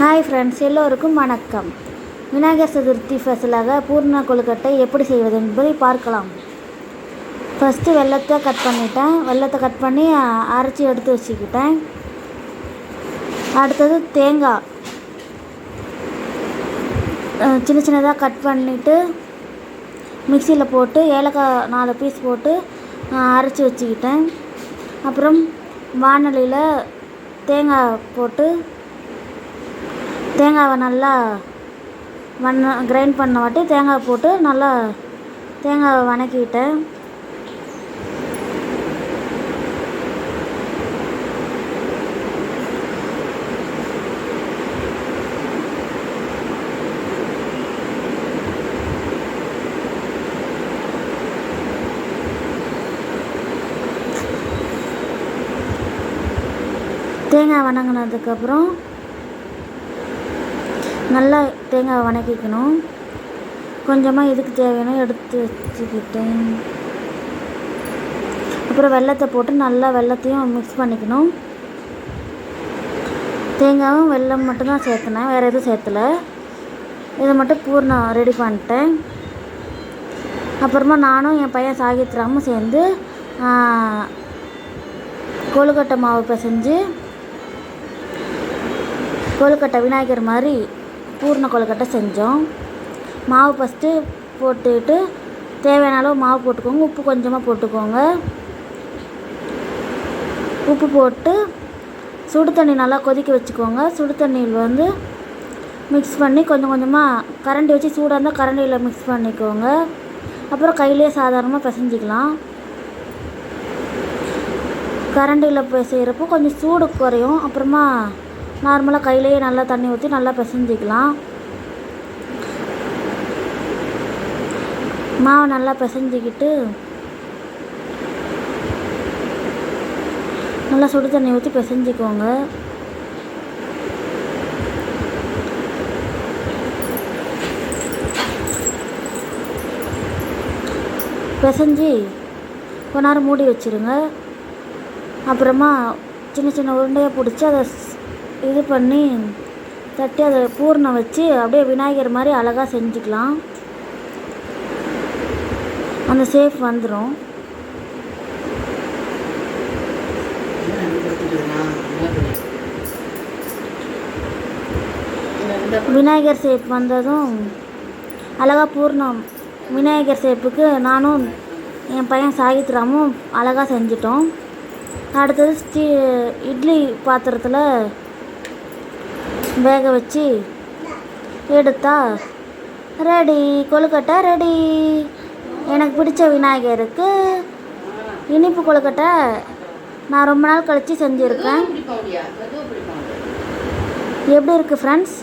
Hi friends எல்லோருக்கும் வணக்கம். விநாயகர் சதுர்த்தி ஸ்பெஷலாக பூர்ண கொழுக்கட்டை எப்படி செய்வது என்பதை பார்க்கலாம். ஃபஸ்ட்டு வெள்ளத்தை கட் பண்ணிட்டேன். வெள்ளத்தை கட் பண்ணி அரைச்சி எடுத்து வச்சுக்கிட்டேன். அடுத்தது தேங்காய். சின்ன சின்னதாக கட் பண்ணிவிட்டு மிக்சியில் போட்டு ஏலக்காய் நாலு பீஸ் போட்டு அரைச்சி வச்சுக்கிட்டேன். அப்புறம் வானலியில் தேங்காய் போட்டு தேங்காவை நல்லா வண்ண கிரைண்ட் பண்ண வாட்டி தேங்காய் போட்டு நல்லா தேங்காவை வணக்கிட்டேன். தேங்காய் வணங்கினதுக்கப்புறம் நல்லா தேங்காய் வணக்கிக்கணும். கொஞ்சமாக எதுக்கு தேவையான எடுத்து வச்சுக்கிட்டேன். அப்புறம் வெல்லத்தை போட்டு நல்லா வெல்லத்தையும் மிக்ஸ் பண்ணிக்கணும். தேங்காயும் வெல்லம் மட்டும்தான் சேர்த்துனேன். வேறு எதுவும் சேர்த்தல. இதை மட்டும் பூர்ணம் ரெடி பண்ணிட்டேன். அப்புறமா நானும் என் பையன் சாகித்ராமும் சேர்ந்து கொழுக்கட்டை மாவு பிசைஞ்சு கொழுக்கட்டை விநாயகர் மாதிரி பூர்ண கொழுக்கட்டை செஞ்சோம். மாவு ஃபஸ்ட்டு போட்டுக்கிட்டு தேவையான அளவு மாவு போட்டுக்கோங்க. உப்பு கொஞ்சமாக போட்டுக்கோங்க. உப்பு போட்டு சுடு தண்ணி நல்லா கொதிக்க வச்சுக்கோங்க. சுடு தண்ணியில் வந்து மிக்ஸ் பண்ணி கொஞ்சம் கொஞ்சமாக கரண்டி வச்சு சூடாக இருந்தால் கரண்டியில் மிக்ஸ் பண்ணிக்கோங்க. அப்புறம் கையிலே சாதாரணமாக பிசைஞ்சிக்கலாம். கரண்டியில் பிசைகிறப்போ கொஞ்சம் சூடு குறையும். அப்புறமா நார்மலாக கையிலேயே நல்லா தண்ணி ஊற்றி நல்லா பிசைஞ்சிக்கலாம். மாவை நல்லா பிசைஞ்சிக்கிட்டு நல்லா சுடு தண்ணி ஊற்றி பிசைஞ்சிக்கோங்க. பிசைஞ்சி கொஞ்ச நேரம் மூடி வச்சிருங்க. அப்புறமா சின்ன சின்ன உருண்டையாக பிடிச்சி அதை இது பண்ணி தட்டி அதை பூர்ணம் வச்சு அப்படியே விநாயகர் மாதிரி அழகாக செஞ்சுக்கலாம். அந்த சேஃப் வந்துடும் விநாயகர் சேப் வந்ததும் அழகாக பூர்ணம். விநாயகர் சேப்புக்கு நானும் என் பையன் சாகித்ராமும் அழகாக செஞ்சிட்டோம். அடுத்தது ஸ்டீ இட்லி பாத்திரத்தில் வேக வச்சு எடுத்தா ரெடி கொழுக்கட்டை ரெடி. எனக்கு பிடிச்ச விநாயகருக்கு இனிப்பு கொழுக்கட்டை நான் ரொம்ப நாள் கழித்து செஞ்சுருக்கேன். எப்படி இருக்குது ஃப்ரெண்ட்ஸ்